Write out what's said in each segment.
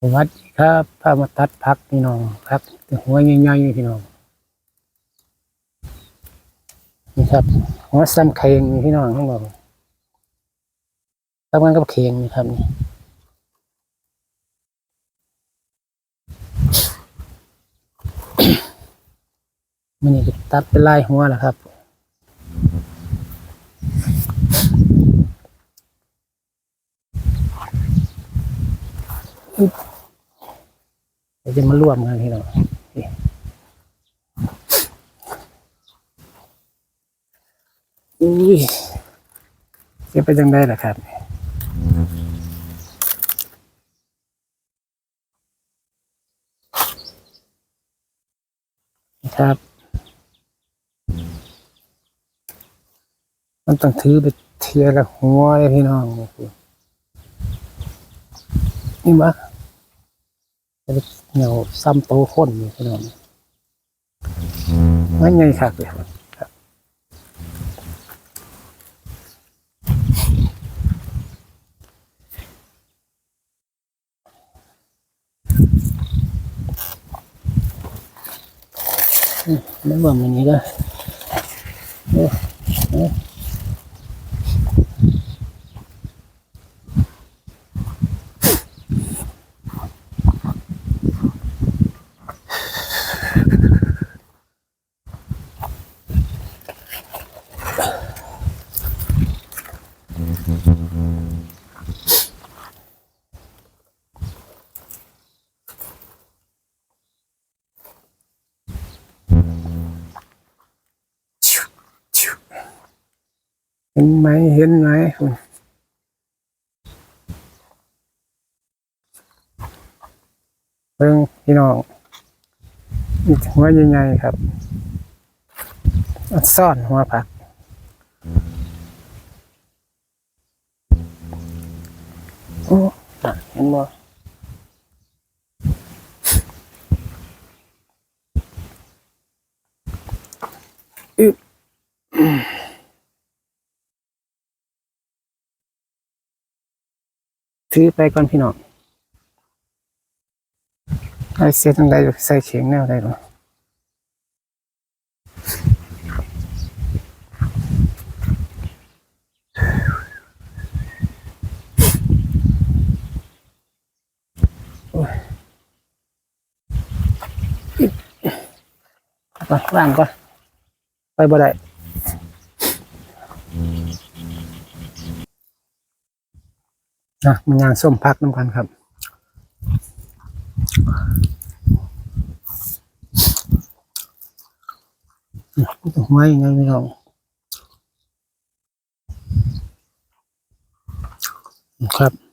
สวัสดีครับพามาตัดพักพี่น้องพักหัวใหญ่ๆพี่น้องนี่ครับหัวซ้ำเข่งมีพี่น้องทั้งหมดทำงานกับเข่งนี่ครับนี่มันนี่ตัดเป็นลายหัวแหละครับ เดี๋ยวจะมาร่วมกันพี่น้องอุ้ยจะไปจังได้ล่ะครับครับ มันต้องถือไปเทียละหัวเลยพี่น้องนี่คือนี่วะจะได้ เหนียวซ้ำโตข้นอยู่พี่น้องมันไงครับเลยครับอืมแล้วว่ามันนี้ก็เอ๊ะเอ๊ะ เห็นไหมเห็นไหมเพิ่งพี่น้องอีกหัวใหญ่ๆครับ ซ่อนหัวผักโอ้อะเห็นบ่อึบ ถือไปก่อนพี่น้องไอเสียตั้งใดใส่เขียงแนวได้หรอไปว่างก่อนไปบ่ได้ นะมันยางส้มพักน้ำกันครับหัวยังไงไม่รู้ครับ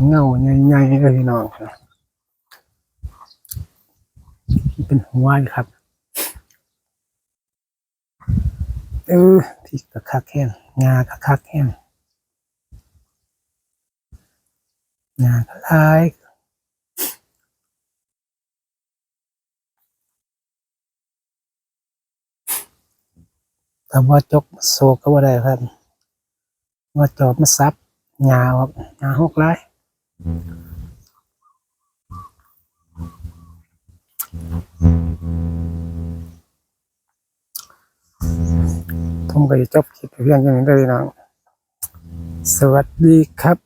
เป็นเงาใหญ่ๆเลยน้องครับเป็นหัวครับ เออที่กระคักแห้งงากระคักแห้งงากระลายแต่ว่าจกโซก็ว่าได้ครับ ว่าจอบมาซับงาออกงาหกไล่ ผมก็จะจบคลิปเพียงแค่นี้เลยนะสวัสดีครับ